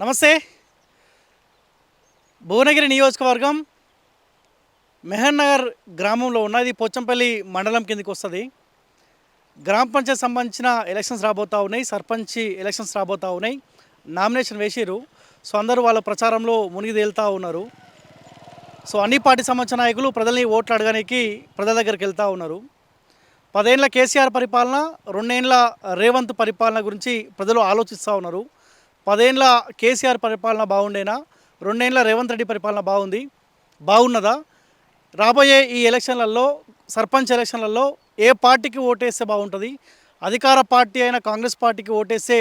నమస్తే. భువనగిరి నియోజకవర్గం మెహన్ నగర్ గ్రామంలో ఉన్నది. పోచంపల్లి మండలం కిందకి వస్తుంది. గ్రామ పంచాయత్ సంబంధించిన ఎలక్షన్స్ రాబోతూ ఉన్నాయి. సర్పంచ్ ఎలక్షన్స్ రాబోతూ ఉన్నాయి. నామినేషన్ వేసిరు సో అందరూ వాళ్ళ ప్రచారంలో మునిగి తేలుతూ ఉన్నారు. సో అన్ని పార్టీ సంబంధించిన నాయకులు ప్రజల్ని ఓట్లు అడగడానికి ప్రజల దగ్గరికి వెళ్తూ ఉన్నారు. పదేళ్ళ కేసీఆర్ పరిపాలన రెండేళ్ళ రేవంత్ పరిపాలన గురించి ప్రజలు ఆలోచిస్తూ ఉన్నారు. పదేండ్ల కేసీఆర్ పరిపాలన బాగుండేనా? రెండేండ్ల రేవంత్ రెడ్డి పరిపాలన బాగుంది? బాగున్నదా? రాబోయే ఈ ఎలక్షన్లలో సర్పంచ్ ఎలక్షన్లలో ఏ పార్టీకి ఓటేస్తే బాగుంటుంది? అధికార పార్టీ అయిన కాంగ్రెస్ పార్టీకి ఓటేస్తే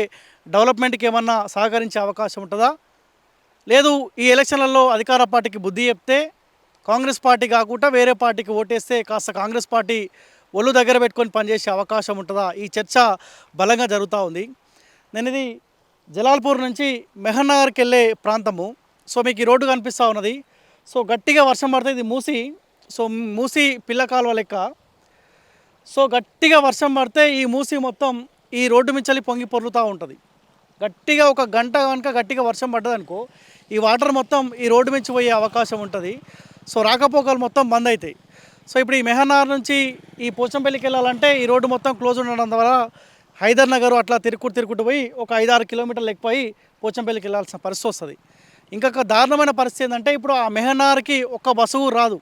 డెవలప్మెంట్కి ఏమన్నా సహకరించే అవకాశం ఉంటుందా? లేదు ఈ ఎలక్షన్లలో అధికార పార్టీకి బుద్ధి చెప్తే కాంగ్రెస్ పార్టీ కాకుండా వేరే పార్టీకి ఓటేస్తే కాస్త కాంగ్రెస్ పార్టీ ఒళ్ళు దగ్గర పెట్టుకొని పనిచేసే అవకాశం ఉంటుందా? ఈ చర్చ బలంగా జరుగుతూ ఉంది. నేను ఇది జలాల్పూర్ నుంచి మెహన్నగర్కి వెళ్ళే ప్రాంతము. సో మీకు ఈ రోడ్డు కనిపిస్తూ ఉన్నది. సో గట్టిగా వర్షం పడితే ఇది మూసి సో మూసి పిల్ల కాలువ లెక్క. సో గట్టిగా వర్షం పడితే ఈ మూసి మొత్తం ఈ రోడ్డు మించలి పొంగి పొర్లుతూ ఉంటుంది. గట్టిగా ఒక గంట కనుక గట్టిగా వర్షం పడ్డదనుకో ఈ వాటర్ మొత్తం ఈ రోడ్డు మించి పోయే అవకాశం ఉంటుంది. సో రాకపోకలు మొత్తం బంద్ అవుతాయి సో ఇప్పుడు ఈ మెహనార్ నుంచి ఈ పోచంపల్లికి వెళ్ళాలంటే ఈ రోడ్డు మొత్తం క్లోజ్ ఉండడం ద్వారా హైదర్ నగర్ అట్లా తిరుక్కుంటూ తిరుక్కుంటూ పోయి ఒక ఐదు ఆరు కిలోమీటర్లు ఎక్కిపోయి పోచంపల్లికి వెళ్ళాల్సిన పరిస్థితి వస్తుంది. ఇంకొక దారుణమైన పరిస్థితి ఏంటంటే ఇప్పుడు ఆ మెహనార్కి ఒక్క బస్సు రాదు.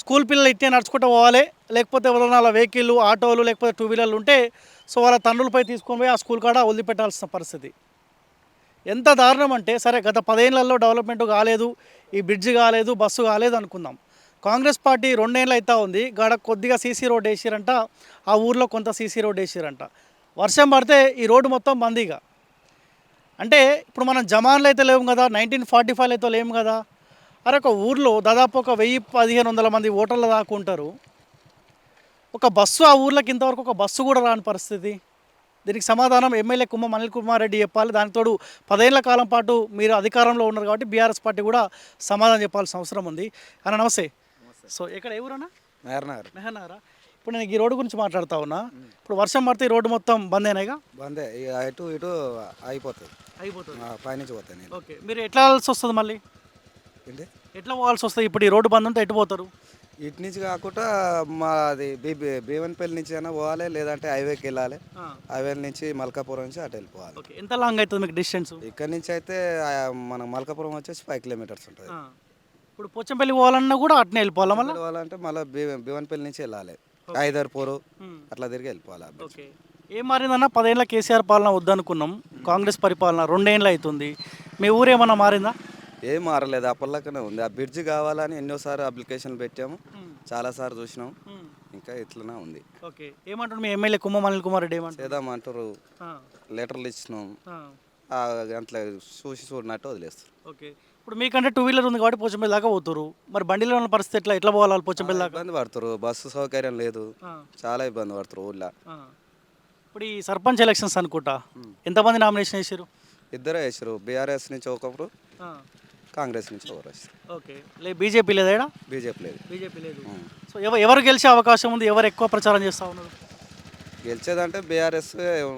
స్కూల్ పిల్లలు ఇట్టే నడుచుకుంటూ పోవాలి. లేకపోతే ఎవరైనా వాళ్ళ వెహికల్ ఆటోలు లేకపోతే టూ వీలర్లు ఉంటే సో వాళ్ళ తండ్రులపై తీసుకొని పోయి ఆ స్కూల్ కాడ వదిలిపెట్టాల్సిన పరిస్థితి. ఎంత దారుణం అంటే సరే గత పదేళ్ళలో డెవలప్మెంట్ కాలేదు ఈ బ్రిడ్జ్ కాలేదు బస్సు కాలేదు అనుకుందాం. కాంగ్రెస్ పార్టీ రెండేళ్ళు అవుతా ఉంది. గాడ కొద్దిగా సీసీ రోడ్ వేసిరంట. ఆ ఊర్లో కొంత సీసీ రోడ్ వేసిరంట. వర్షం పడితే ఈ రోడ్డు మొత్తం బందీగా. అంటే ఇప్పుడు మనం జమాన్లు అయితే లేవు కదా నైన్టీన్ ఫార్టీ ఫైవ్ అయితే లేము కదా. అరే ఒక ఊర్లో దాదాపు ఒక వెయ్యి పదిహేను వందల మంది ఓటర్లు దాకా ఉంటారు. ఒక బస్సు ఆ ఊర్లోకి ఇంతవరకు ఒక బస్సు కూడా రాని పరిస్థితి. దీనికి సమాధానం ఎమ్మెల్యే కుమ్మ అనిల్ కుమార్ రెడ్డి చెప్పాలి. దానితోడు పదేళ్ళ కాలం పాటు మీరు అధికారంలో ఉన్నారు కాబట్టి బీఆర్ఎస్ పార్టీ కూడా సమాధానం చెప్పాల్సిన అవసరం ఉంది. అన్న నమస్తే. సో ఇక్కడ ఏ ఊరన్నా? మేరనగర్ మెహనారా ఇప్పుడు నేను ఈ రోడ్డు గురించి మాట్లాడుతా ఉన్నా. ఇప్పుడు వర్షం పడితే ఈ రోడ్డు మొత్తం బంద్ అయినాయిగా? బందే ఇక అటు ఇటు అయిపోతుంది. అయిపోతుంది. ఆ, పైనుంచి పోతాను నేను. ఓకే మీరు ఎట్లా వెళ్ళాల్సి వస్తుంది మళ్ళీ? ఏంటి? ఎట్లా పోవాల్సి వస్తుంది? ఇప్పుడు ఈ రోడ్డు బంద్ ఉంటే ఎటు పోతారు? ఇటు నుంచి కాకుండా మా అది బీ భీవన్పల్లి నుంచి అయినా పోవాలి లేదంటే హైవేకి వెళ్ళాలి. హైవే నుంచి మల్కాపురం నుంచి అటు వెళ్ళిపోవాలి. ఓకే ఎంత లాంగ్ అవుతుంది మీకు డిస్టెన్స్? ఇక్కడ నుంచి అయితే ఆ, మన మల్కాపురం వచ్చేసి ఫైవ్ కిలోమీటర్స్ ఉంటుంది. ఇప్పుడు పోచంపల్లి పోవాలన్నా కూడా అట్నే వెళ్ళిపోవాలా మళ్ళీ? వెళ్ళాలంటే మళ్ళీ భీవన్పల్లి నుంచి వెళ్ళాలి. ఐదర్పూరు అట్లా తిరిగి వెళ్ళిపోవాలి. ఓకే. ఏం మారిందన్న? పదేళ్ళ కేసీఆర్ పాలన వద్దనుకున్నాం. కాంగ్రెస్ పరిపాలన రెండేళ్ళు అవుతుంది మీ ఊరు ఏమన్నా మారిందా? ఏం మారలేదు. అప్పటిలాగానే ఉంది. ఆ బ్రిడ్జ్ కావాలని ఎన్నోసార్లు అప్లికేషన్ పెట్టాము. చాలాసార్రు చూసినాం. ఇంకా ఇట్లనే ఉంది. ఓకే. ఏమంటాడు మీ ఎమ్మెల్యే కుమ్మ అనిల్ కుమార్ రెడ్డి ఏమంటారు చేద్దామంటారు లెటర్లు ఇచ్చినాం. అట్లా చూసి చూడనట్టు వదిలేస్తారు ఓకే. ఇప్పుడు మీకంటే టూ వీలర్ ఉంది కాబట్టి పోచంపల్లి దాకా పోతురు మరి బండిలో ఉన్న పరిస్థితి ఎట్లా? ఎట్లా పోవాలి పోచంపల్లి దాకా? ఇబ్బంది పడతారు బస్సు సౌకర్యం లేదు. చాలా ఇబ్బంది పడతారు ఊళ్ళో. ఇప్పుడు ఈ సర్పంచ్ ఎలక్షన్స్ అనుకుంటా. ఎంతమంది నామినేషన్ వేసారు ఇద్దరే వేసారు బీఆర్ఎస్ నుంచి ఒకరు కాంగ్రెస్ నుంచి ఒకరు వేస్తారు ఓకే. లే బీజేపీ లేదా బీజేపీ లేదు. బీజేపీ లేదు. సో ఎవరు ఎవరు గెలిచే అవకాశం ఉంది? ఎవరు ఎక్కువ ప్రచారం చేస్తూ ఉన్నారు? గెలిచేదంటే బీఆర్ఎస్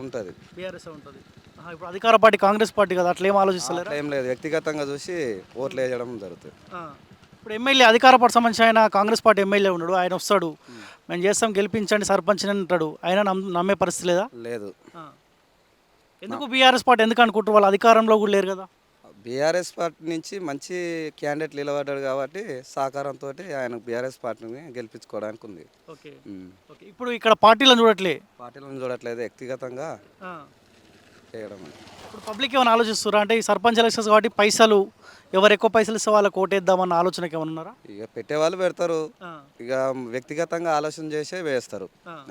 ఉంటుంది. బీఆర్ఎస్ ఉంటుంది. ఇప్పుడు అధికార పార్టీ కాంగ్రెస్ పార్టీ కదా అట్లా ఏం ఆలోచిస్తలేరా? అట్లా ఏం లేదు. వ్యక్తిగతంగా చూసి ఓట్లు వేయడం జరుగుతుంది. ఇప్పుడు ఎమ్మెల్యే అధికార పార్టీ సంబంధించి ఆయన కాంగ్రెస్ పార్టీ ఎమ్మెల్యే ఉన్నాడు ఆయన వస్తాడు. మేము. చేస్తాం గెలిపించండి సర్పంచ్ అని అంటాడు. ఆయన నమ్- నమ్మే పరిస్థితి లేదా? లేదు. ఎందుకు బీఆర్ఎస్ పార్టీ ఎందుకు అనుకుంటారు? వాళ్ళు అధికారంలో కూడా లేరు కదా. బీఆర్ఎస్ పార్టీ నుంచి మంచి క్యాండిడేట్ నిలబడ్డాడు కాబట్టి సహకారంతో ఆయన బీఆర్ఎస్ పార్టీని గెలిపించుకోవడానికి ఉంది. ఓకే. ఉమ్. ఓకే. ఇప్పుడు ఇక్కడ పార్టీలను చూడట్లే. పార్టీలను చూడట్లేదు వ్యక్తిగతంగా. చేయడం. ఇప్పుడు పబ్లిక్ ఏమైనా ఆలోచిస్తారా అంటే ఈ సర్పంచ్ ఎలక్షన్స్ కాబట్టి పైసలు ఎవరు ఎక్కువ పైసలు ఇస్తే వాళ్ళకి ఓటేద్దామన్న ఆలోచనకి ఏమైనా ఉన్నారా? ఇక పెట్టేవాళ్ళు పెడతారు. ఇక వ్యక్తిగతంగా ఆలోచన చేసే వేస్తారు.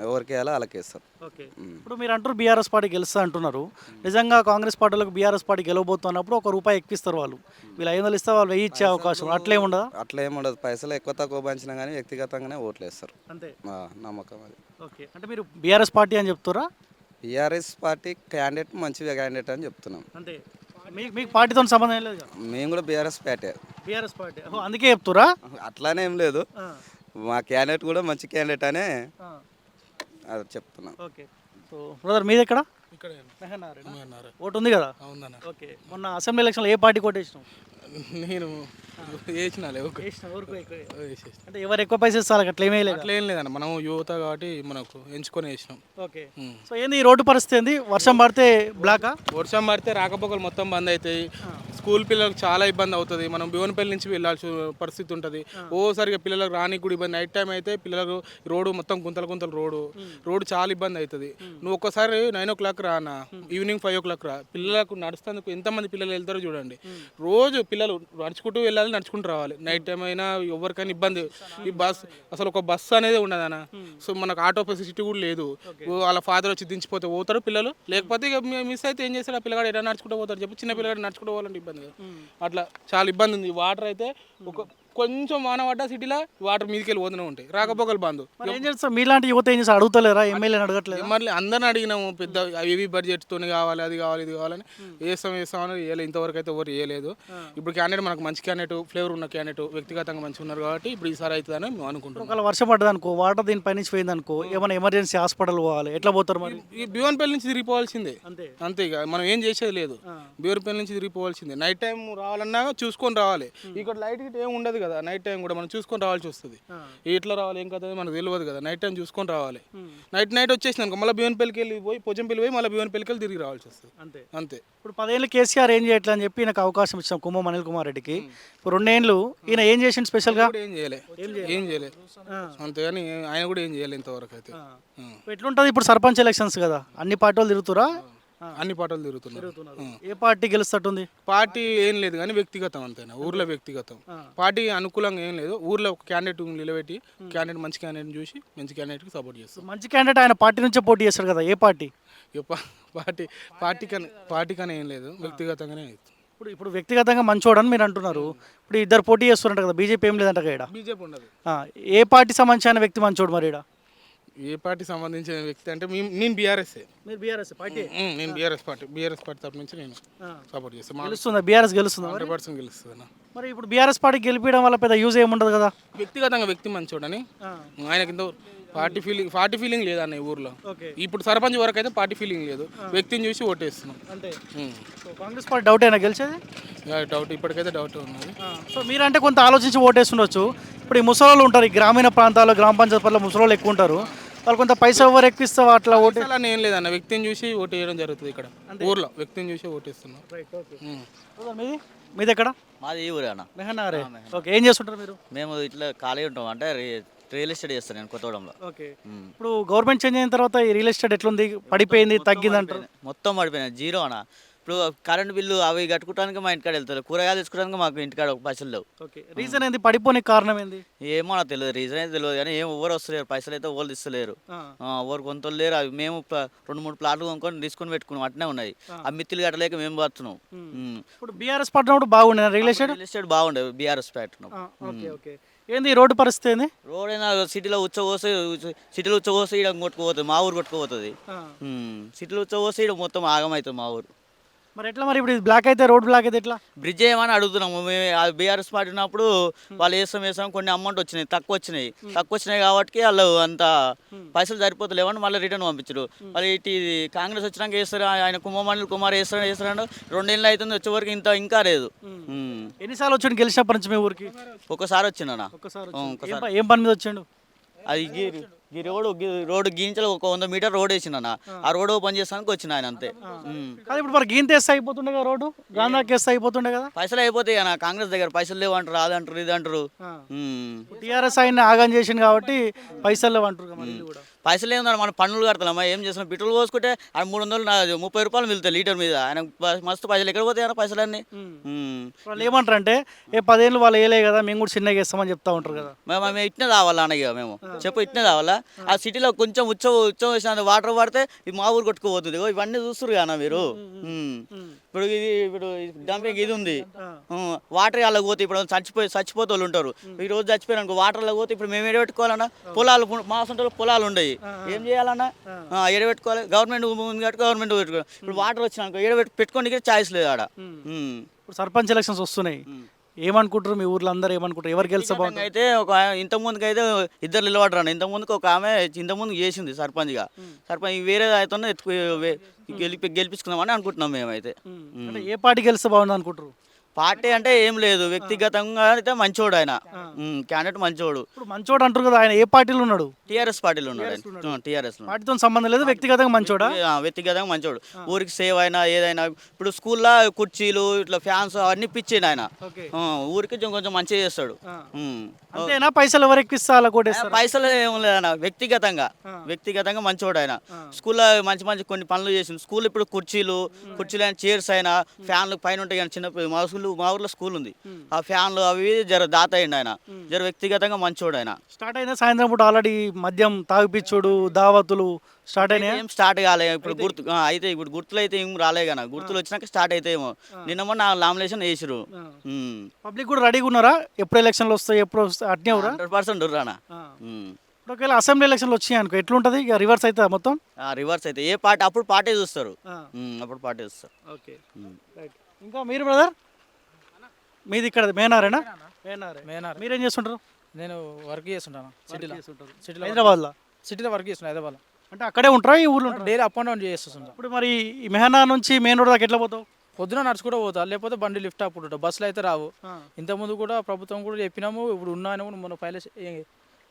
ఎవరికి వేయాలో వాళ్ళకి వేస్తారు ఓకే. ఇప్పుడు మీరు అంటారు బీఆర్ఎస్ పార్టీ గెలుస్తా అంటున్నారు. నిజంగా కాంగ్రెస్ పార్టీలకు బీఆర్ఎస్ పార్టీ గెలవబోతున్నప్పుడు ఒక రూపాయి ఎక్కిస్తారు వాళ్ళు. వీళ్ళు ఐదు వందలు ఇస్తే వాళ్ళు వెయ్యి ఇచ్చే అవకాశం. అట్లే ఉండదా? అట్లా ఏముండదు పైసలు ఎక్కువ తక్కువ పంచినా కానీ వ్యక్తిగతంగానే ఓట్లు వేస్తారు అంతే నమ్మకం అది. ఓకే. అంటే మీరు బీఆర్ఎస్ పార్టీ అని చెప్తారా? బీఆర్ఎస్ పార్టీ క్యాండిడేట్ మంచి క్యాండిడేట్ అని చెప్తున్నాం. అంతే మీకు మీకు పార్టీతో సంబంధం ఏం లేదు మేము కూడా బీఆర్ఎస్ పార్టీ. BRS party. అందుకే చెప్తురా అట్లానే ఏం లేదు. మా క్యాండిడేట్ కూడా మంచి క్యాండిడేట్ అనే అది చెప్తున్నాం. ఓకే. సో బ్రదర్ మీది ఎక్కడ ఓటు ఉంది కదా? అవునన్న. ఓకే. మొన్న అసెంబ్లీ ఎలక్షన్లో ఏ పార్టీ కొట్టేసినావు నేను వేసినాలే ఓకే అంటే ఎవరు ఎక్కువ పైసలు ఇస్తారు అట్లా ఏమీ లేదు అట్లా ఏం లేదన్న మనం యువత కాబట్టి మనకు ఎంచుకొని వేసినాం. ఓకే. సో ఏంది ఈ రోడ్డు పరిస్థితి ఏంది? వర్షం పడితే బ్లాకా? వర్షం పడితే రాకపోకలు మొత్తం బంద్ అవుతాయి స్కూల్ పిల్లలకు చాలా ఇబ్బంది అవుతుంది. మనం భువనపల్లి నుంచి వెళ్ళాల్సిన పరిస్థితి ఉంటుంది. ఓసారిగా పిల్లలకు రానికి కూడా ఇబ్బంది. నైట్ టైం అయితే పిల్లలకు రోడ్డు మొత్తం గుంతల గుంతల రోడ్డు. రోడ్డు చాలా ఇబ్బంది అవుతుంది. నువ్వు ఒక్కసారి నైన్ ఓ క్లాక్ రా అన్న. ఈవినింగ్ ఫైవ్ ఓ క్లాక్ రా. పిల్లలకు నడుస్తందుకు ఎంతమంది పిల్లలు వెళ్తారో చూడండి. రోజు పిల్లలు నడుచుకుంటూ వెళ్ళాలి నడుచుకుంటూ రావాలి. నైట్ టైం అయినా ఎవరికైనా ఇబ్బంది. ఈ బస్ అసలు ఒక బస్సు అనేది ఉండదు అన్న. సో మనకు ఆటో ఫెసిలిటీ కూడా లేదు. వాళ్ళ ఫాదర్ వచ్చి దించిపోతే పోతారు పిల్లలు. లేకపోతే ఇక మిస్ అయితే ఏం చేస్తాడు? ఆ పిల్లగాడు ఎలా నడుచుకుంటూ పోతాడు చెప్పి. చిన్న పిల్లగాడు నడుచుకుంటూ పోవాలంటే ఇబ్బంది కదా. అట్లా చాలా ఇబ్బంది ఉంది. వాటర్ అయితే ఒక కొంచెం వాన పడ్డా సిటీలో వాటర్ మీదకి పోతూనే ఉంటాయి. రాకపోకలు బంద్. మరి ఏం చేస్తారు మీలాంటి యువత ఏం చేస్తారు? అడుగుతలేరా? ఎమ్మెల్యేని అడగట్లేదు? మళ్ళీ అందరిని అడిగినాము పెద్ద ఏవి బడ్జెట్తో కావాలి అది కావాలి ఇది కావాలని. వేస్తాం వేస్తాం అని వేయలేదు ఇంతవరకు అయితే ఎవరు వేయలేదు ఇప్పుడు క్యాండిడేట్ మనకు మంచి క్యాండిడేట్ ఫ్లేవర్ ఉన్న క్యాండిడేట్ వ్యక్తిగతంగా మంచిగా ఉన్నారు కాబట్టి ఇప్పుడు ఈసారి అవుతుందని మేము అనుకుంటున్నాం. ఒకవేళ వర్షం పడ్డది అనుకో వాటర్ దీని పైనుంచి పోయింది అనుకో ఏమైనా ఎమర్జెన్సీ హాస్పిటల్ పోవాలి ఎట్లా పోతారు మరి? ఈ భీవన్పల్లి నుంచి తిరిగిపోవాల్సిందే. అంతే. అంతే ఇక మనం ఏం చేసేది లేదు. బీవరపల్లి నుంచి తిరిగిపోవాల్సిందే. నైట్ టైం రావాలన్నా చూసుకొని రావాలి. ఇక్కడ లైట్ గిట్ ఏం ఉండదు కదా నైట్ టైం కూడా మనం చూసుకొని రావాల్సి వస్తుంది. ఎట్లా రావాలి ఏం కదా మనకు తెలియదు కదా నైట్ టైం చూసుకొని రావాలి. నైట్ నైట్ వచ్చేసింది అనుకో మళ్ళీ భీవన్పల్లికి వెళ్ళి పోయి పోచంపల్లి పోయి మళ్ళీ భీవన్పల్లికి వెళ్ళి తిరిగి రావాల్సి వస్తుంది. అంతే. అంతే. ఇప్పుడు పదేళ్ళు కేసీఆర్ ఏం చేయట్లే అని చెప్పి నాకు అవకాశం ఇచ్చాం కుంభం అనిల్ కుమార్ రెడ్డికి. ఇప్పుడు రెండేళ్ళు ఈయన ఏం చేసిండు స్పెషల్గా? ఏం చేయలే. ఏం చేయలే. అంతేగాని ఆయన కూడా ఏం చేయలే ఇంతవరకు అయితే. ఎట్లుంటుంది ఇప్పుడు సర్పంచ్ ఎలక్షన్స్ కదా అన్ని పార్టీలు తిరుగుతురా? అన్ని పాటలు తిరుగుతున్నారు. ఏ పార్టీ గెలుస్తట్టుంది? పార్టీ ఏం లేదు కానీ వ్యక్తిగతం అంతేనా? ఊర్లో వ్యక్తిగతం. పార్టీ అనుకూలంగా ఏం లేదు. ఊర్లో ఒక క్యాండిడేట్ నిలబెట్టి క్యాండిడేట్ మంచి క్యాండిడేట్ చూసి మంచి క్యాండిడేట్కి సపోర్ట్ చేస్తాం. మంచి క్యాండిడేట్ ఆయన పార్టీ నుంచే పోటీ చేస్తాడు కదా ఏ పార్టీ? పార్టీ పార్టీ కానీ పార్టీ కానీ ఏం లేదు. వ్యక్తిగతంగానే ఇప్పుడు ఇప్పుడు వ్యక్తిగతంగా మంచోడని మీరు అంటున్నారు. ఇప్పుడు ఇద్దరు పోటీ చేస్తున్నట్టు కదా బీజేపీ ఏం లేదంట ఇక్కడ బీజేపీ ఉండదు. ఏ పార్టీ సంబంధించిన వ్యక్తి మంచోడు మరి ఈడ? ఏ పార్టీ సంబంధించిన వ్యక్తి అంటే మేము- నేను బీఆర్ఎస్ మీరు బీఆర్ఎస్ పార్టీ? నేను బీఆర్ఎస్ పార్టీ బీఆర్ఎస్ పార్టీ తరపు నుంచి నేను సపోర్ట్ చేస్తాను మా గెలుస్తుందా? బీఆర్ఎస్ గెలుస్తుందా మరి? హండ్రెడ్ పర్సెంట్ గెలుస్తుంది మరి ఇప్పుడు బీఆర్ఎస్ పార్టీ గెలిపించడం వల్ల పెద్ద యూజ్ ఏముండదు కదా? వ్యక్తిగతంగా వ్యక్తి మంచోడని. ఆయనకి ఇంత పార్టీ ఫీలింగ్ పార్టీ ఫీలింగ్ లేదన్న ఈ ఊర్లో. ఓకే. ఇప్పుడు సర్పంచ్ వరకు అయితే పార్టీ ఫీలింగ్ లేదు వ్యక్తిని చూసి ఓటేస్తున్నాం. అంతే. సో కాంగ్రెస్ పార్టీ డౌట్ అయినా గెలిచేది? ఇక డౌట్ ఇప్పటికైతే డౌట్ ఉన్నది. సో మీరంటే కొంత ఆలోచించి ఓటేస్తుండొచ్చు. ఇప్పుడు ఈ ముసలోళ్ళు ఉంటారు ఈ గ్రామీణ ప్రాంతాల్లో గ్రామ పంచాయతీ పరిధిలో ముసలోళ్ళు ఎక్కువ ఉంటారు. వాళ్ళు కొంత పైసా ఎవరు ఎక్కువ ఇస్తే అట్లా ఓటే? అలా ఏం లేదన్న వ్యక్తిని చూసి ఓటు వేయడం జరుగుతుంది ఇక్కడ. ఊర్లో వ్యక్తిని చూసి ఓటేస్తున్నాం ఉం. మీది? మీది ఎక్కడ? మాది ఈ ఊరే అన్న. మెహనారే. ఓకే ఏం చేస్తుంటారు మీరు? మేము ఇట్లా ఖాళీ ఉంటాం అంటే రియల్ ఎస్టేట్ చేస్తాను నేను కొత్తగూడెంలో. ఓకే. ఇప్పుడు గవర్నమెంట్ చేంజ్ అయిన తర్వాత ఈ రియల్ ఎస్టేట్ ఎట్లుంది? పడిపోయింది తగ్గింది అంటారు మొత్తం పడిపోయినాయి. జీరో అన్న. ఇప్పుడు కరెంట్ బిల్లు అవి కట్టుకోవడానికి మా ఇంటికాడ వెళ్తారు. కూరగాయలు తెచ్చుకోవడానికి మాకు ఇంటికాడ ఒక పైసలు లేవు. ఓకే. రీజన్ ఏంది? పడిపోని కారణం ఏంది? ఏమో నాకు తెలియదు. రీజన్ అయితే తెలియదు కానీ ఏం ఎవరు వస్తలేరు. పైసలు అయితే ఎవరు ఇస్తలేరు ఎవరు కొంత లేరు. అవి మేము రెండు మూడు ప్లాట్లు కొనుక్కొని తీసుకొని పెట్టుకున్నాం. అట్నే ఉన్నాయి. ఆ. మిత్తులు కట్టలేక మేము బతున్నాం. ఇప్పుడు బీఆర్ఎస్ పడినప్పుడు బాగుండేది రియల్ ఎస్టేట్? రియల్ ఎస్టేట్ బాగుండే బీఆర్ఎస్ పెట్టినాం ఓకే ఓకే. ఏంది ఈ రోడ్డు పరిస్థితి ఏంది? రోడ్ అయినా సిటీలో ఉచ్చపోస్తే సిటీలో ఉచ్చపోస్తే ఇక్కడ కొట్టుకుపోతుంది. మా ఊరు కొట్టుకుపోతుంది. సిటీలో ఉచ్చపోస్తే ఇక్కడ మొత్తం ఆగమవుతుంది మా ఊరు. మరి ఎట్లా మరి ఇప్పుడు బ్లాక్ అయితే రోడ్ బ్లాక్ అయితే ఎట్లా? బ్రిడ్జ్ ఏమని అడుగుతున్నాము. మేము బీఆర్ఎస్ పార్టీ ఉన్నప్పుడు వాళ్ళు వేస్తాం వేస్తాం కొన్ని అమౌంట్ వచ్చినాయి తక్కువ వచ్చినాయి. తక్కువ వచ్చినాయి కాబట్టి వాళ్ళు అంత పైసలు సరిపోతలేవని మళ్ళీ రిటర్న్ పంపించారు. మళ్ళీ ఇటు ఇది కాంగ్రెస్ వచ్చినాక వేస్తారు ఆయన కుమ్మమండలి కుమార్ వేస్తాడు వేస్తాడు రెండేళ్ళు అవుతుంది వచ్చే వరకు ఇంత ఇంకా లేదు. ఎన్నిసార్లు వచ్చాడు గెలిచినప్పటి నుంచి మీ ఊరికి? వచ్చిండనా ఆ, వచ్చిండు. ప- ఏం పని మీద వచ్చాడు? అది ఈ రోడ్ రోడ్ గీంచలు ఒక వంద మీటర్ రోడ్ వేసిండనా ఆ. రోడ్ ఓపెన్ చేసానికి వచ్చిన ఆయన అంతే. ఇప్పుడు మరి గీంత వేస్తే అయిపోతుండే కదా రోడ్డు? వేస్తే అయిపోతుండే కదా? పైసలు అయిపోతాయి అన్న. కాంగ్రెస్ దగ్గర పైసలు లేవు అంటారు అది అంటారు ఇది అంటారు. టీఆర్ఎస్ ఆయన ఆగం చేసిండు కాబట్టి పైసలు లేవు అంటారు పైసలు ఏమన్నా మనం పన్నులు కడతామా ఏం చేస్తున్నాం పెట్రోల్ పోసుకుంటే ఆ మూడు వందలు ముప్పై రూపాయలు మిగులుతాయి లీటర్ మీద. ఆయన మస్తు పైసలు ఎక్కడ పోతాయి అన్న పైసలన్నీ? ఉమ్. వాళ్ళు ఏమంటారు అంటే ఏ పదేళ్ళు వాళ్ళు వేయలే కదా మేము కూడా చిన్నగా వేస్తామని చెప్తా ఉంటారు కదా. మేము మేము ఇట్నే రావాలా అన్నయ్య మేము? చెప్పు ఇట్నే రావాలా ఆ సిటీలో కొంచెం ఉచ్చ ఉచ్చం వేసిన వాటర్ పడితే ఈ మా ఊరు కొట్టుకుపోతుంది. ఇవన్నీ చూస్తురు కదా మీరు. ఇప్పుడు ఇది ఇప్పుడు డంపింగ్ ఇది ఉంది. వాటర్ అలా పోతే ఇప్పుడు చచ్చిపోయి చచ్చిపోతే వాళ్ళు ఉంటారు ఈ రోజు చచ్చిపోయారు అనుకో వాటర్ అలా పోతే ఇప్పుడు మేము ఎడబెట్టుకోవాలన్నా పొలాలు మా సొంత పొలాలు ఉండయి. ఏం చేయాలన్నా? ఎడబెట్టుకోవాలి. గవర్నమెంట్ ఉంది కాబట్టి గవర్నమెంట్ పెట్టుకోవాలి ఇప్పుడు వాటర్ వచ్చిన అనుకో ఎడబెట్టు పెట్టుకోనికి ఛాయిస్ లేదు ఆడ. ఇప్పుడు సర్పంచ్ ఎలక్షన్స్ వస్తున్నాయి. ఏమనుకుంటారు మీ ఊర్లో అందరూ ఏమనుకుంటారు? ఎవరు గెలిస్తే బాగుంటుంది? అయితే ఒక ఇంత ముందుకు అయితే ఇద్దరు నిలబడరాను ఇంత ముందుకు ఒక ఆమె ఇంత ముందు చేసింది సర్పంచ్గా. సర్పంచ్ వేరే అయితే గెలిపి గెలిపించుకుందామని అనుకుంటున్నాం మేమైతే. ఏ పార్టీ గెలిస్తే బాగుంది అనుకుంటారు? పార్టీ అంటే ఏం లేదు. వ్యక్తిగతంగా అయితే మంచోడు ఆయన. క్యాండిడేట్ మంచోడు. ఇప్పుడు మంచోడు అంటారు కదా ఆయన ఏ పార్టీలో ఉన్నాడు? టీఆర్ఎస్ పార్టీలో ఉన్నాడు టీఆర్ఎస్ పార్టీతో సంబంధం లేదు వ్యక్తిగతంగా మంచోడా? వ్యక్తిగతంగా మంచోడు. ఊరికి సేవ్ అయినా ఏదైనా ఇప్పుడు స్కూల్లో కుర్చీలు ఇట్లా ఫ్యాన్స్ అవన్నీ పిచ్చిండు ఆయన. ఊరికి కొంచెం కొంచెం మంచిగా చేస్తాడు. అంతేనా? పైసలు ఎవరు ఎక్కిస్తా అలా కొట్టేస్తారు? పైసలు ఏం లేదన్న వ్యక్తిగతంగా. వ్యక్తిగతంగా మంచోడు ఆయన. స్కూల్లో మంచి మంచి కొన్ని పనులు చేసిండు. స్కూల్ ఇప్పుడు కుర్చీలు కుర్చీలు అయినా చైర్స్ అయినా ఫ్యాన్లు పైన ఉంటాయి కానీ చిన్న మా స్కూల్ మా ఊర్లో స్కూల్ ఉంది. ఆ ఫ్యాన్లు అవి జర దాత అయ్యిండు ఆయన జర వ్యక్తిగతంగా మంచోడు ఆయన. స్టార్ట్ అయినా సాయంత్రం పూట ఆల్రెడీ మద్యం తాగిపిచ్చుడు దావతులు స్టార్ట్ అయినాయి? ఏం స్టార్ట్ కాలే. ఇప్పుడు గుర్తు అయితే ఇప్పుడు గుర్తులు అయితే ఏం రాలే కదా గుర్తులు వచ్చినాక స్టార్ట్ అయితే ఏమో. నిన్న మొన్న నామినేషన్ వేసిరు పబ్లిక్ కూడా రెడీగా ఉన్నారా? ఎప్పుడు ఎలక్షన్లు వస్తాయి ఎప్పుడు వస్తాయి అట్నే హండ్రెడ్ పర్సెంట్ రానా ఒకవేళ అసెంబ్లీ ఎలక్షన్లు వచ్చాయి అనుకో ఎట్లుంటుంది? ఇక రివర్స్ అవుతుందా మొత్తం? రివర్స్ అయితే. ఏ పార్టీ అప్పుడు పార్టీ చూస్తారు. అప్పుడు పార్టీ చూస్తారు. ఓకే. ఇంకా మీరు బ్రదర్? మీది ఇక్కడ మేనారేనా? మేనారే. మేనార్. మీరేం చేస్తుంటారు? నేను వర్క్ చేస్తుంటాను. సిటీలో. సిటీలో హైదరాబాద్లో? సిటీలో వర్క్ చేస్తున్నా హైదరాబాద్ అంటే అక్కడే ఉంటారా ఈ ఊర్లో డైలీ అప్ అండ్ డౌన్ చేస్తుంటా ఇప్పుడు మరి ఈ మెహనా నుంచి మెయిన్ రోడ్ దాకా ఎట్లా పోతావు? పొద్దున నడుచుకుంటూ పోతా లేకపోతే బండి లిఫ్ట్ అప్పుడు బస్సులు అయితే రావు. ఇంతకుముందు కూడా ప్రభుత్వం కూడా చెప్పినాము ఇప్పుడు ఉన్నాను కూడా మన పైలట్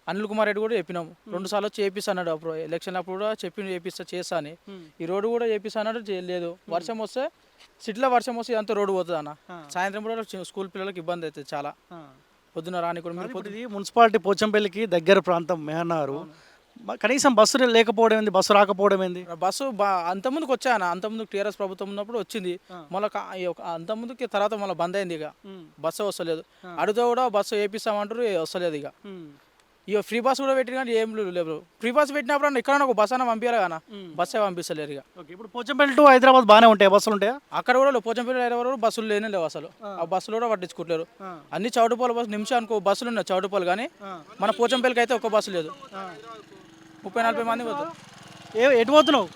అనిల్ కుమార్ రెడ్డి కూడా చెప్పినాము రెండు సార్లు వచ్చి చేపిస్తా అన్నాడు అప్పుడు ఎలక్షన్ అప్పుడు కూడా చెప్పి చేపిస్తా చేస్తా అని. ఈ రోడ్డు కూడా చేపిస్తా అన్నాడు చేయలేదు వర్షం వస్తే సిటీలో వర్షం వస్తే అంత రోడ్డు పోతుంది అన్న. సాయంత్రం కూడా స్కూల్ పిల్లలకి ఇబ్బంది అవుతుంది చాలా. పొద్దున రాని కూడా ఇది మున్సిపాలిటీ పోచంపల్లికి దగ్గర ప్రాంతం మెహన్నారు కనీసం బస్సు లేకపోవడం ఏంది? బస్సు రాకపోవడం ఏంది? బస్సు అంతకుముందుకు వచ్చాను అంతకుముందు టీఆర్ఎస్ ప్రభుత్వం ఉన్నప్పుడు వచ్చింది. మళ్ళీ అంతకుముందుకి తర్వాత మళ్ళీ బంద్ అయింది ఇక. బస్సు వస్తలేదు. అడుగుతా కూడా బస్సు వేపిస్తామంటారు వస్తలేదు ఇక. ఇక ఫ్రీ బస్ కూడా పెట్టిన కానీ ఏం లేవు ఫ్రీ బస్ పెట్టినప్పుడు ఇక్కడ ఒక బస్ అన్న. పంపించాలి కానీ బస్సే పంపిస్తలేరు ఇక ఓకే ఇప్పుడు పోచంపల్లి టు హైదరాబాద్ బాగానే ఉంటాయి? బస్సులు ఉంటాయా? అక్కడ కూడా లేవు. పోచంపల్లి హైదరాబాద్ కూడా బస్సులు లేనే లేవు అసలు. ఆ. బస్సులు కూడా పట్టించుకోవట్లేరు అన్ని చౌటుపాలు బస్సు నిమిషానికి ఒక బస్సులు ఉన్నాయి చౌటుపాలు కానీ మన పోచంపల్లికి అయితే ఒక బస్సు లేదు. ముప్పై నలభై మంది పోతారు. ఏ ఎటు పోతున్నావు?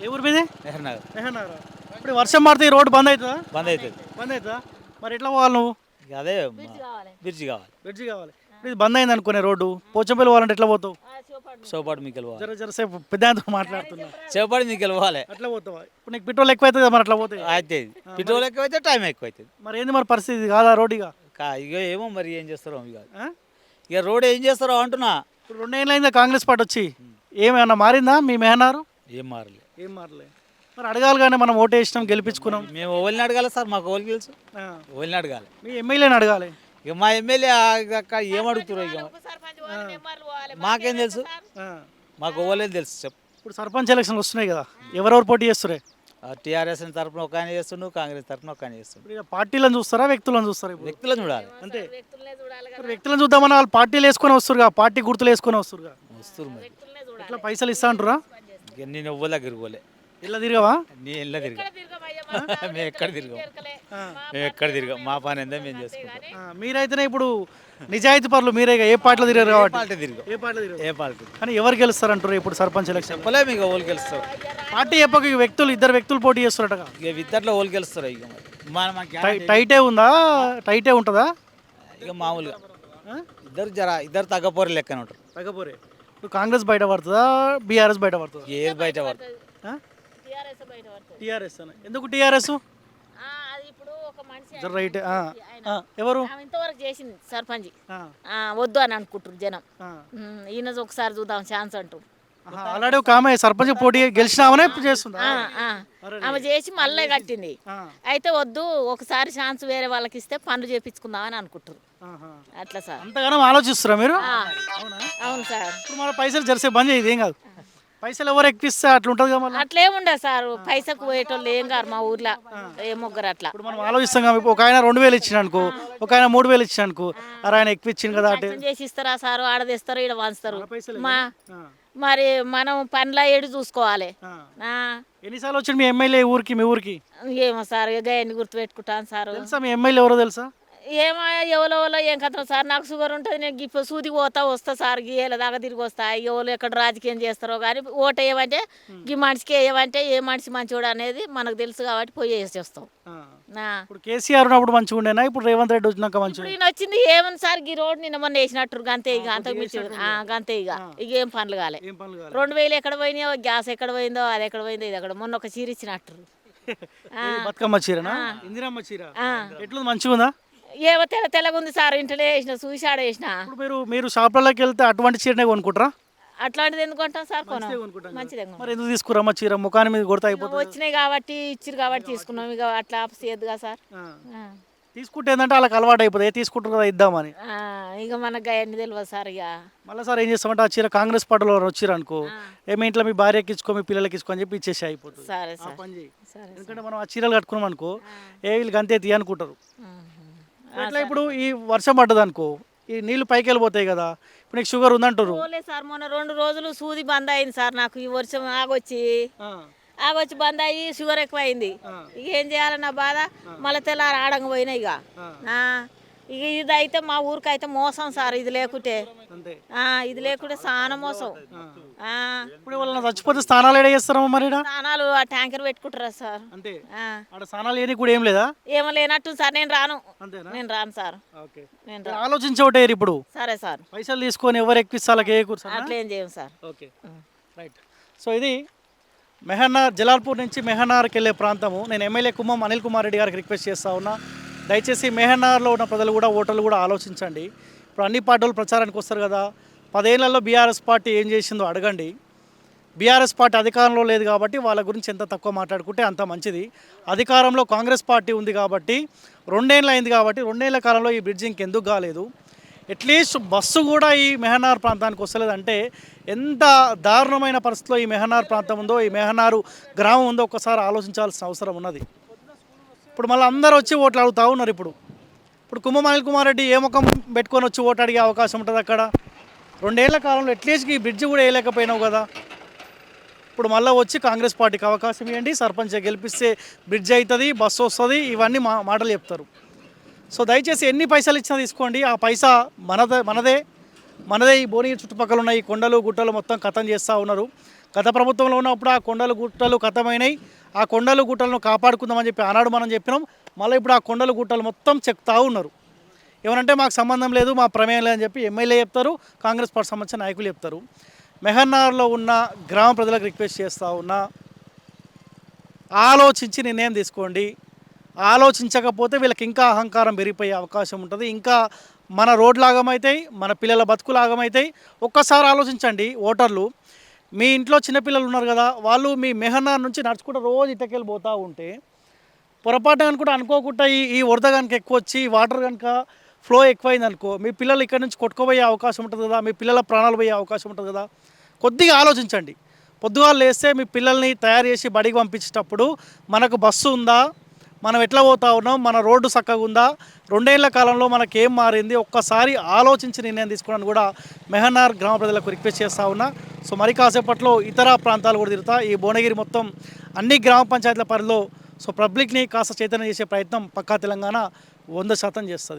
ఏ ఊరి మీది? నెహర్ నగర్ మెహన్నారు ఇప్పుడు వర్షం పడితే ఈ రోడ్డు బంద్ అవుతుందా? బంద్ అవుతుంది. బంద్ అవుతుందా? మరి ఎట్లా పోవాలి నువ్వు? అదే బ్రిడ్జి కావాలి. బ్రిడ్జి కావాలి. ఇప్పుడు ఇది బంద్ అయింది అనుకునే రోడ్డు. పోచంపల్లి పోవాలంటే ఎట్లా పోతావు? సోపాటు మీకు వెళ్ళాలి జర జర సేపు పెద్ద మాట్లాడుతున్నా. చేపాటు మీకు వెళ్ళాలి అట్లా పోతావా? ఇప్పుడు నీకు పెట్రోల్ ఎక్కువ అవుతుంది మరి అట్లా పోతే అయితే పెట్రోల్ ఎక్కువ అయితే టైం ఎక్కువ అవుతుంది మరి ఏంది మరి పరిస్థితి? కాదా రోడ్ ఇక ఇక ఏమో మరి ఏం చేస్తారో ఇక? ఇక రోడ్ ఏం చేస్తారో అంటున్నా. ఇప్పుడు రెండేళ్ళు అయిందా కాంగ్రెస్ పార్టీ వచ్చి? ఏమైనా మారిందా? మీ మెహనారు? ఏం మారలే. ఏం మారలే. మరి అడగాలి కానీ మనం ఓటు వేసినాం గెలిపించుకున్నాం. మేము ఓళ్ళని అడగాలి సార్? మాకు ఓళ్ళు తెలుసు. ఓళ్ళని అడగాలి. మీ ఎమ్మెల్యేని అడగాలి. ఇక మా ఎమ్మెల్యే అక్క ఏం అడుగుతారో ఇక. మాకేం తెలుసు? ఆ. మాకు ఓళ్ళేం తెలుసు చెప్పు. ఇప్పుడు సర్పంచ్ ఎలక్షన్లు వస్తున్నాయి కదా ఎవరెవరు పోటీ చేస్తురే టీఆర్ఎస్ తరఫున ఒక ఆయన చేస్తుండు కాంగ్రెస్ తరఫున ఒక ఆయన చేస్తుండు. ఇప్పుడు ఇక పార్టీలను చూస్తారా వ్యక్తులను చూస్తారా ఇప్పుడు? వ్యక్తులను చూడాలి. ఇప్పుడు వ్యక్తులను చూద్దామని వాళ్ళు పార్టీలు వేసుకొని వస్తురుగా పార్టీ గుర్తులు వేసుకొని వస్తురుగా వస్తురు మరి. ఎట్లా పైసలు ఇస్తా అంటారా నేను ఎవ్వరి దగ్గరికి పోలే. ఇలా తిరగవా? నీ ఇళ్ళ తిరిగా. మేము ఎక్కడ తిరిగాం? మేము ఎక్కడ తిరిగాం మా పని ఏందో మేము చేసుకుంటాం. ఆ, మీరైతేనే ఇప్పుడు నిజాయితీ పనులు మీరే ఇక ఏ పార్టీలో తిరగరు ఏ కాబట్టి. పార్టీ తిరిగాం ఏ పార్టీలో తిరగరు? ఏ పార్టీ? కానీ ఎవరు గెలుస్తారంటారు ఇప్పుడు సర్పంచ్ ఎలక్షన్ చెప్పలే మీకు ఓళ్ళు గెలుస్తారు. పార్టీ చెప్పక వ్యక్తులు ఇద్దరు వ్యక్తులు పోటీ చేస్తారట ఇక ఇద్దట్లో ఓళ్ళు గెలుస్తారు ఇక మరి? మన గ్యారెంటీ టైటే ఉందా? టైటే ఉంటుందా? ఇక మామూలుగా. ఇద్దరు జర ఇద్దరు తగ్గపోరు లెక్కన ఉంటారు. తగ్గపోరే. ఇప్పుడు కాంగ్రెస్ బయట పడుతుందా? బీఆర్ఎస్ బయట పడుతుందా? ఏది బయట పడుతుంది? టీఆర్ఎస్ ఎందుకు టీఆర్ఎస్ ఆ, అది ఇప్పుడు ఒక మనిషి జర రైట్ ఎవరు? ఇంతవరకు చేసింది సర్పంచ్. వద్దు అని అనుకుంటారు జనం. ఈయన ఒకసారి చూద్దాం ఛాన్స్ ఆహా, ఆల్రెడీ ఒక ఆమె సర్పంచ్ పోటీ గెలిచినామనే చేస్తుందా. ఆమె చేసి మళ్ళీ కట్టింది. అయితే వద్దు ఒకసారి ఛాన్స్ వేరే వాళ్ళకి ఇస్తే పనులు చేపించుకుందాం అని అనుకుంటారు. అట్లా సార్. అంతగానో ఆలోచిస్తారా మీరు? అవును? సార్. ఇప్పుడు మన పైసలు జరిసే బంద్ చేయదు ఏం కాదు. పైసలు ఎవరు ఎక్కిస్తే అట్లా ఉంటుంది కదా మళ్ళీ? అట్లేముండదు సార్. పైసకు పోయేటోళ్ళు ఏం గారు మా ఊర్లో. ఏ ముగ్గురు అట్లా. ఇప్పుడు మనం ఆలోచిస్తాం కదా ఒక ఆయన రెండు వేలు ఇచ్చిన అనుకో ఒక ఆయన మూడు వేలు ఇచ్చిన అనుకో అరే ఆయన ఎక్కువ కదా అటే. కష్టం చేసి ఇస్తారా సార్ ఆడదిస్తారు ఈడ వంచుతారు. మా మరి మనం పనిలో ఏడు చూసుకోవాలి. ఆ. ఎన్నిసార్లు వచ్చింది మీ ఎమ్మెల్యే ఊరికి మీ ఊరికి? ఏమో సార్ ఇక గుర్తు పెట్టుకుంటాను సార్. తెలుసా మీ ఎమ్మెల్యే ఎవరో తెలుసా? ఏమో ఎవరో ఏం కథం సార్ నాకు షుగర్ ఉంటుంది నేను ఇప్పుడు సూదికి పోతా వస్తా సార్ గీల దాకా తిరిగి వస్తా. ఎవరు ఎక్కడ రాజకీయం చేస్తారో కానీ ఓటు వేయమంటే ఈ మనిషికి వేయమంటే ఏ మనిషి మంచోడు అనేది మనకు తెలుసు కాబట్టి పోయి వేసేస్తాం. ఇప్పుడు కేసీఆర్ ఉన్నప్పుడు మంచిగా ఉండేనా? ఇప్పుడు రేవంత్ రెడ్డి వచ్చినాక మంచిగా ఇప్పుడు ఈయన వచ్చింది ఏమని సార్ ఈ రోడ్ నిన్న మొన్న వేసినట్టు గంతే ఇక అంతకు మించి. గంతే ఇక. ఇక ఏం పనులు కాలే. రెండు వేలు ఎక్కడ పోయినాయో గ్యాస్ ఎక్కడ పోయిందో అది ఎక్కడ పోయిందో ఇది ఎక్కడ. మొన్న ఒక చీర ఇచ్చినట్టు. బతుకమ్మ చీరనా? ఇందిరమ్మ చీర. ఎట్లుంది? మంచిగా ఉందా ఏమో తెల్ల తెల్లగా ఉంది సార్ ఇంట్లో వేసిన చూసి ఆడ వేసిన. ఇప్పుడు మీరు మీరు షాప్లలోకి వెళ్తే అటువంటి చీరనే కొనుక్కుంటారా? అట్లాంటిది ఎందుకు కొంటాం సార్ కొనం. మంచిదే. మరి ఎందుకు తీసుకురమ్మ చీర? ముఖాన్ని మీద కొడితే అయిపోతుంది. వచ్చినాయి కాబట్టి ఇచ్చిరు కాబట్టి తీసుకున్నాం. ఇక అట్లా చేయదుగా సార్. తీసుకుంటే ఏంటంటే వాళ్ళకి అలవాటు అయిపోతుంది. తీసుకుంటారు కదా ఇద్దామని. ఇక మనకు అవన్నీ తెలియదు సార్ ఇక. మళ్ళీ సార్ ఏం చేస్తామంటే ఆ చీర కాంగ్రెస్ పార్టీలో వచ్చారు అనుకో ఏమి ఇంట్లో మీ భార్యకి ఇచ్చుకో మీ పిల్లలకి ఇచ్చుకో అని చెప్పి ఇచ్చేసి అయిపోతుంది. ఎందుకంటే మనం ఆ చీరలు కట్టుకున్నాం అనుకో ఏ వీళ్ళకి అంతే తీయ అనుకుంటారు మ్మ్. అట్లా ఇప్పుడు ఈ వర్షం పడ్డది అనుకో ఈ నీళ్ళు పైకి వెళ్ళిపోతాయి కదా ఇప్పుడు నీకు షుగర్ ఉందంటారు పోలే సార్ మొన్న రెండు రోజులు సూది బంద్ అయింది సార్ నాకు ఈ వర్షం ఆగొచ్చి. ఆగొచ్చి బంద్ అయ్యి షుగర్ ఎక్కువ అయింది ఇక ఏం చేయాలి నా బాధ మళ్ళీ తెల్లారి ఆడంగా పోయినా ఇక. ఆ, ఇక ఇది అయితే మా ఊరికి అయితే మోసం సార్ ఇది లేకుంటే. ఇది లేకుంటే చాలా మోసం. ఇప్పుడు వాళ్ళని చచ్చిపోతే స్నానాలు ఏడ చేస్తారమ్మా మరి ఈడ? స్నానాలు ఆ ట్యాంకర్ పెట్టుకుంటారా సార్? అంతే. స్నానాలు కూడా ఏం లేదా? ఏమో లేనట్టు సార్ నేను రాను. నేను రాను సార్. నేను ఆలోచించి ఇప్పుడు. సరే సార్. పైసలు తీసుకొని ఎవరు ఎక్కిస్తే వాళ్ళకి ఏ కూర్చో అట్లా ఏం చేయం సార్. ఓకే. రైట్. సో ఇది మెహన్నార్ జలాల్పూర్ నుంచి మెహన్నార్కి వెళ్ళే ప్రాంతము. నేను ఎమ్మెల్యే కుమ్మం అనిల్ కుమార్ రెడ్డి గారికి రిక్వెస్ట్ చేస్తా ఉన్నా. దయచేసి మెహన్నార్లో ఉన్న ప్రజలు కూడా ఓటర్లు కూడా ఆలోచించండి. ఇప్పుడు అన్ని పార్టీలు ప్రచారానికి వస్తారు కదా పదేళ్ళలో బీఆర్ఎస్ పార్టీ ఏం చేసిందో అడగండి. బీఆర్ఎస్ పార్టీ అధికారంలో లేదు కాబట్టి వాళ్ళ గురించి ఎంత తక్కువ మాట్లాడుకుంటే అంత మంచిది. అధికారంలో కాంగ్రెస్ పార్టీ ఉంది కాబట్టి రెండేళ్ళు అయింది కాబట్టి రెండేళ్ళ కాలంలో ఈ బ్రిడ్జ్ ఇంకెందుకు కాలేదు? అట్లీస్ట్ బస్సు కూడా ఈ మెహనార్ ప్రాంతానికి వస్తలేదంటే ఎంత దారుణమైన పరిస్థితిలో ఈ మెహనార్ ప్రాంతం ఉందో ఈ మెహనారు గ్రామం ఉందో ఒక్కసారి ఆలోచించాల్సిన అవసరం ఉన్నది. ఇప్పుడు మళ్ళీ అందరూ వచ్చి ఓట్లు అడుగుతూ ఉన్నారు ఇప్పుడు. ఇప్పుడు కుంభం అనిల్ కుమార్ రెడ్డి ఏ ముఖం పెట్టుకొని వచ్చి ఓటు అడిగే అవకాశం ఉంటుంది అక్కడ? రెండేళ్ళ కాలంలో అట్లీస్ట్ ఈ బ్రిడ్జ్ కూడా వేయలేకపోయినావు కదా. ఇప్పుడు మళ్ళీ వచ్చి కాంగ్రెస్ పార్టీకి అవకాశం ఇవ్వండి సర్పంచ్ గెలిపిస్తే బ్రిడ్జ్ అవుతుంది బస్సు వస్తుంది ఇవన్నీ మా మాటలు చెప్తారు. సో దయచేసి ఎన్ని పైసలు ఇచ్చినా తీసుకోండి ఆ పైసా మనదే మనదే మనదే ఈ భువనగిరి చుట్టుపక్కల ఉన్న ఈ కొండలు గుట్టలు మొత్తం కథం చేస్తూ ఉన్నారు. గత ప్రభుత్వంలో ఉన్నప్పుడు ఆ కొండలు గుట్టలు కథమైనవి ఆ కొండలు గుట్టలను కాపాడుకుందామని చెప్పి ఆనాడు మనం చెప్పినాం. మళ్ళీ ఇప్పుడు ఆ కొండలు గుట్టలు మొత్తం చెక్తా ఉన్నారు. ఏమనంటే మాకు సంబంధం లేదు మా ప్రమేయం లేదని చెప్పి ఎమ్మెల్యే చెప్తారు కాంగ్రెస్ పార్టీ సంబంధించిన నాయకులు చెప్తారు. మెహన్నార్లో ఉన్న గ్రామ ప్రజలకు రిక్వెస్ట్ చేస్తూ ఉన్నా ఆలోచించి నిర్ణయం తీసుకోండి. ఆలోచించకపోతే వీళ్ళకి ఇంకా అహంకారం పెరిగిపోయే అవకాశం ఉంటుంది. ఇంకా మన రోడ్లు ఆగమవుతాయి మన పిల్లల బతుకులు ఆగమవుతాయి ఒక్కసారి ఆలోచించండి ఓటర్లు. మీ ఇంట్లో చిన్నపిల్లలు ఉన్నారు కదా వాళ్ళు మీ మెహనా నుంచి నడుచుకుంటూ రోజు ఇటకెళ్ళి పోతూ ఉంటే పొరపాటు కనుక అనుకోకుండా ఈ ఈ వరద కనుక ఎక్కువ వచ్చి ఈ వాటర్ కనుక ఫ్లో ఎక్కువైంది అనుకో మీ పిల్లలు ఇక్కడ నుంచి కొట్టుకోబోయే అవకాశం ఉంటుంది కదా మీ పిల్లల ప్రాణాలు పోయే అవకాశం ఉంటుంది కదా కొద్దిగా ఆలోచించండి. పొద్దుగాలు లేస్తే మీ పిల్లల్ని తయారు చేసి బడికి పంపించేటప్పుడు మనకు బస్సు ఉందా? మనం ఎట్లా పోతా ఉన్నాం? మన రోడ్డు చక్కగా ఉందా? రెండేళ్ళ కాలంలో మనకి ఏం మారింది? ఒక్కసారి ఆలోచించి నిర్ణయం తీసుకోవడానికి కూడా మెహన్నార్ గ్రామ ప్రజలకు రిక్వెస్ట్ చేస్తూ ఉన్నా. సో మరి కాసేపట్లో ఇతర ప్రాంతాలు కూడా తిరుగుతా. ఈ భువనగిరి మొత్తం అన్ని గ్రామ పంచాయతీల పరిధిలో సో పబ్లిక్ని కాస్త చైతన్యం చేసే ప్రయత్నం పక్కా తెలంగాణ వంద శాతం చేస్తుంది.